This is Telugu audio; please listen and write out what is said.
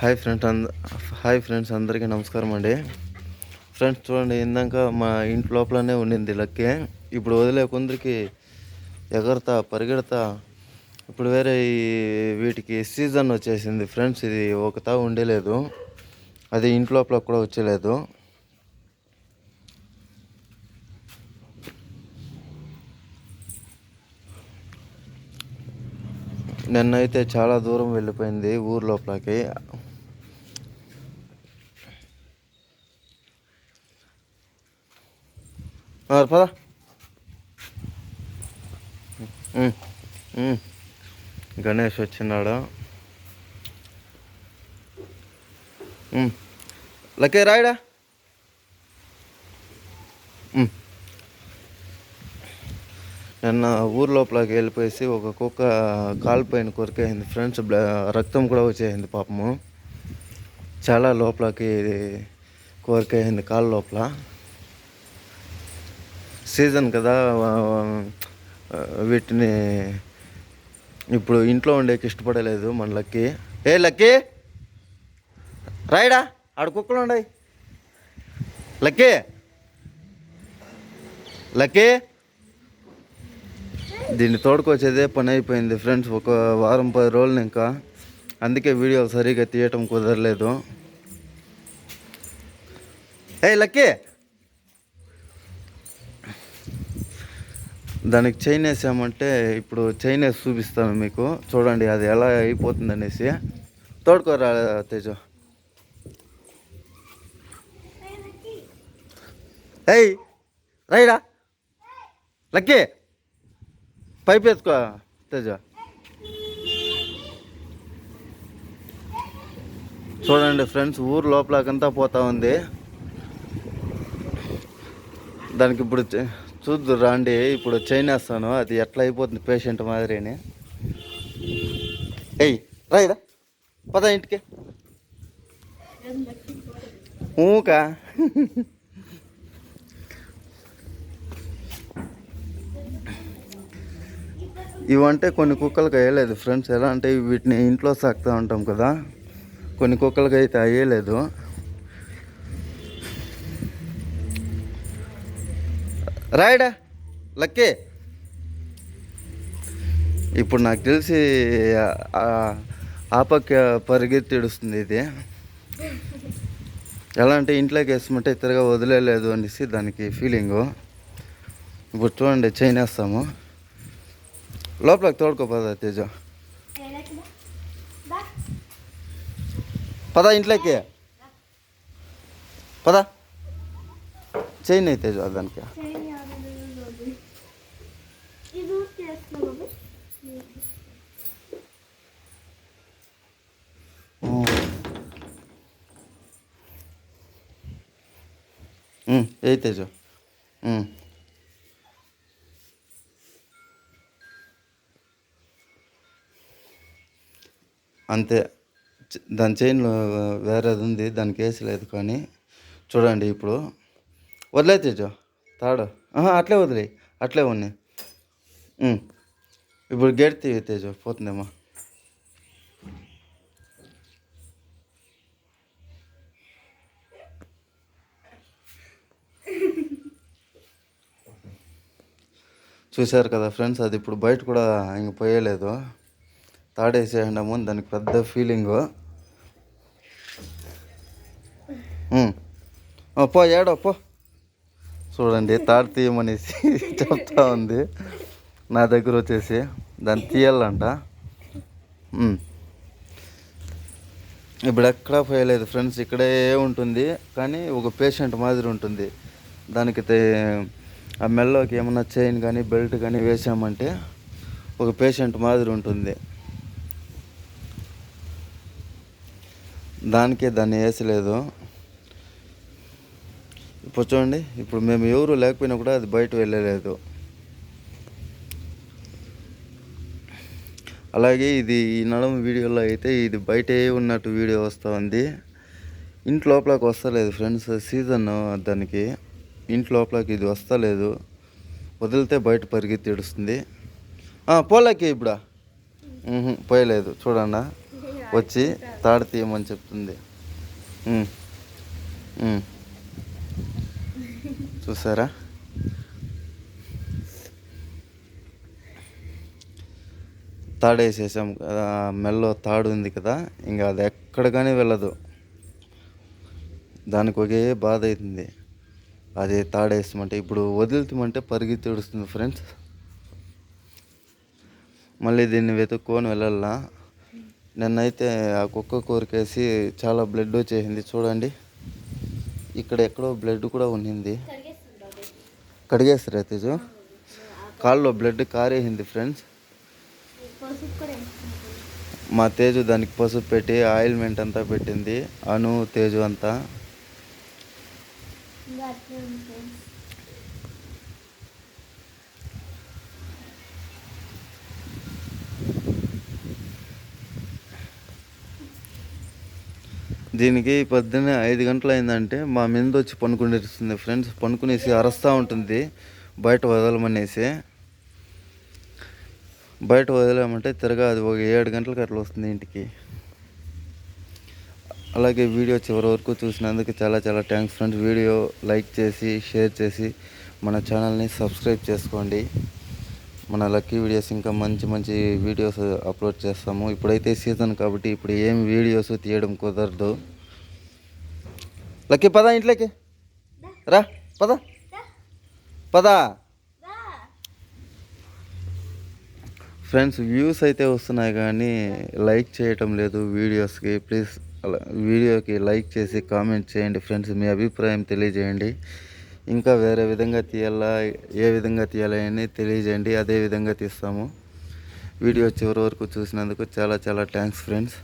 హాయ్ ఫ్రెండ్స్ అంద హాయ్ ఫ్రెండ్స్ అందరికీ నమస్కారం అండి. ఫ్రెండ్స్ చూడండి ఇందాక మా ఇంటి లోపలనే ఉండింది లక్కే. ఇప్పుడు వదిలే కొందరికి ఎగరతా పరిగెడతా ఇప్పుడు వేరే ఈ వీటికి సీజన్ వచ్చేసింది ఫ్రెండ్స్. ఇది ఒకతా ఉండేలేదు. అది ఇంటి లోపల కూడా వచ్చేలేదు. నిన్నైతే చాలా దూరం వెళ్ళిపోయింది ఊరు లోపలికి. పద గణేష్ వచ్చినాడు. లకే రాయడా. నిన్న ఊరు లోపలికి వెళ్ళిపోయేసి ఒక కుక్క కాలిపోయిన కొరికేసింది ఫ్రెండ్స్ రక్తం కూడా వచ్చేసింది పాపము. చాలా లోపలికి కోరికైంది కాళ్ళ లోపల. సీజన్ కదా వీటిని ఇప్పుడు ఇంట్లో ఉండేకి ఇష్టపడలేదు మన లక్కీ. ఏ లక్కీ? రాయడా ఆడ కుక్కలు ఉన్నాయి. లక్కీ. లక్కీ. దీన్ని తోడుకొచ్చేదే పని అయిపోయింది ఫ్రెండ్స్ ఒక వారం పది రోజులు ఇంకా. అందుకే వీడియోలు సరిగా తీయటం కుదరలేదు. ఏ లక్కీ? దానికి చైన్ వేసామంటే ఇప్పుడు చైన్ వేసి చూపిస్తాను మీకు. చూడండి అది ఎలా అయిపోతుంది అనేసి తోడుకోరా తేజ. ఏయ్ రైడా లక్కీ. పైపు వేసుకో తేజ. చూడండి ఫ్రెండ్స్ ఊరు లోపలకంతా పోతా ఉంది. దానికి ఇప్పుడు చే- చూద్దు రాండి ఇప్పుడు చైనాస్తాను అది ఎట్లా అయిపోతుంది పేషెంట్ మాదిరిని. ఏయ్ రాయిరా పద ఇంటికి. ఊకా. ఇవంటే కొన్ని కుక్కలకు అయ్యలేదు ఫ్రెండ్స్. ఎలా అంటే వీటిని ఇంట్లో సాకుతూ ఉంటాం కదా. కొన్ని కుక్కలకి అయితే అయ్యలేదు. రాయడా? లక్కే. ఇప్పుడు నాకు తెలిసి ఆ- పరిగెత్తిడుస్తుంది ఇది. ఎలా అంటే ఇంట్లోకి వేసుకుంటే తిరగా వదిలేదు అనేసి దానికి ఫీలింగు ఇప్పుడు చూడండి చైన్ వేస్తాము. లోపలికి తోడుకోపోదా తేజ. పద ఇంట్లోకి. పద. చైన్ అయితే దానికి. ఏ తేజ? అంతే. దాని చైన్లో వేరేది ఉంది దానికి వేసలేదు కానీ చూడండి ఇప్పుడు. వదిలే తేజు తాడు. అట్లే వదిలే అట్లే ఉన్నాయి. ఇప్పుడు గేట్ తీవి తేజ పోతుందేమో. చూశారు కదా ఫ్రెండ్స్ అది ఇప్పుడు బయట కూడా ఇంక పోయలేదు. తాడేసేయండము దానికి పెద్ద ఫీలింగు పో ఏడో పో. చూడండి తాడు తీయమనేసి చెప్తా ఉంది. నా దగ్గర వచ్చేసి దాన్ని తీయాలంట. ఇప్పుడు ఎక్కడా పోయలేదు ఫ్రెండ్స్ ఇక్కడే ఉంటుంది. కానీ ఒక పేషెంట్ మాదిరి ఉంటుంది. దానికి తే- ఆ మెల్లోకి ఏమన్నా చైన్ కానీ బెల్ట్ కానీ వేసామంటే ఒక పేషెంట్ మాదిరి ఉంటుంది. దానికే దాన్ని వేసలేదు. ఇప్పుడు చూడండి ఇప్పుడు మేము ఎవరు లేకపోయినా కూడా అది బయట వెళ్ళలేదు. అలాగే ఇది ఈ నడమ వీడియోలో అయితే ఇది బయటే ఉన్నట్టు వీడియో వస్తూ ఉంది ఇంటి లోపలికి వస్తలేదు ఫ్రెండ్స్ సీజన్ దానికి. ఇంటి లోపలికి ఇది వస్తలేదు. వదిలితే బయట పరిగెత్తి ఏడుస్తుంది. ఆ, పోలేకి ఇప్పుడా? పోయలేదు. చూడండి వచ్చి తాడు తీయమని చెప్తుంది. చూసారా? తాడేసేసాం కదా మెల్లో తాడు ఉంది కదా ఇంకా అది ఎక్కడ కానీ వెళ్ళదు. దానికి ఒకే బాధ అవుతుంది. అది తాడేస్తామంటే ఇప్పుడు వదులుతామంటే పరిగెత్తి ఏడుస్తుంది ఫ్రెండ్స్. మళ్ళీ దీన్ని వెతుక్కొని వెళ్ళాలా? నిన్నైతే ఆ కుక్క కోరికేసి చాలా బ్లడ్ వచ్చేసింది చూడండి. ఇక్కడ ఎక్కడో బ్లడ్ కూడా ఉండింది కడిగేస్తారా తేజు? కాల్లో బ్లడ్ కారేసింది ఫ్రెండ్స్. మా తేజు దానికి పసుపు పెట్టి ఆయిల్మెంట్ అంతా పెట్టింది అను తేజు అంతా. దీనికి పొద్దున్నే ఐదు గంటలు అయిందంటే మా మీద వచ్చి పనుకునేస్తుంది ఫ్రెండ్స్. పనుకునేసి అరస్తూ ఉంటుంది. బయట వదలమనేసి. బయట వదిలామంటే తిరగా అది ఒక ఏడు గంటలకు అట్లా వస్తుంది ఇంటికి. అలాగే వీడియో చివరి వరకు చూసినందుకు చాలా చాలా థ్యాంక్స్ ఫ్రెండ్స్ వీడియో లైక్ చేసి షేర్ చేసి మన ఛానల్ని సబ్స్క్రైబ్ చేసుకోండి. మన లక్కీ వీడియోస్ ఇంకా మంచి మంచి వీడియోస్ అప్లోడ్ చేస్తాము. ఇప్పుడైతే సీజన్ కాబట్టి ఇప్పుడు ఏం వీడియోస్ తీయడం కుదరదు. లక్కీ పద ఇంట్లోకి. రా పద. పద. ఫ్రెండ్స్ వ్యూస్ అయితే వస్తున్నాయి కానీ లైక్ చేయటం లేదు వీడియోస్కి ప్లీజ్ వీడియోకి లైక్ చేసి కామెంట్ చేయండి ఫ్రెండ్స్ మీ అభిప్రాయం తెలియజేయండి. ఇంకా వేరే విధంగా తీయాలా ఏ విధంగా తీయాలి అని తెలియజేయండి అదే విధంగా తీస్తాము. వీడియో చివరి వరకు చూసినందుకు చాలా చాలా థ్యాంక్స్ ఫ్రెండ్స్.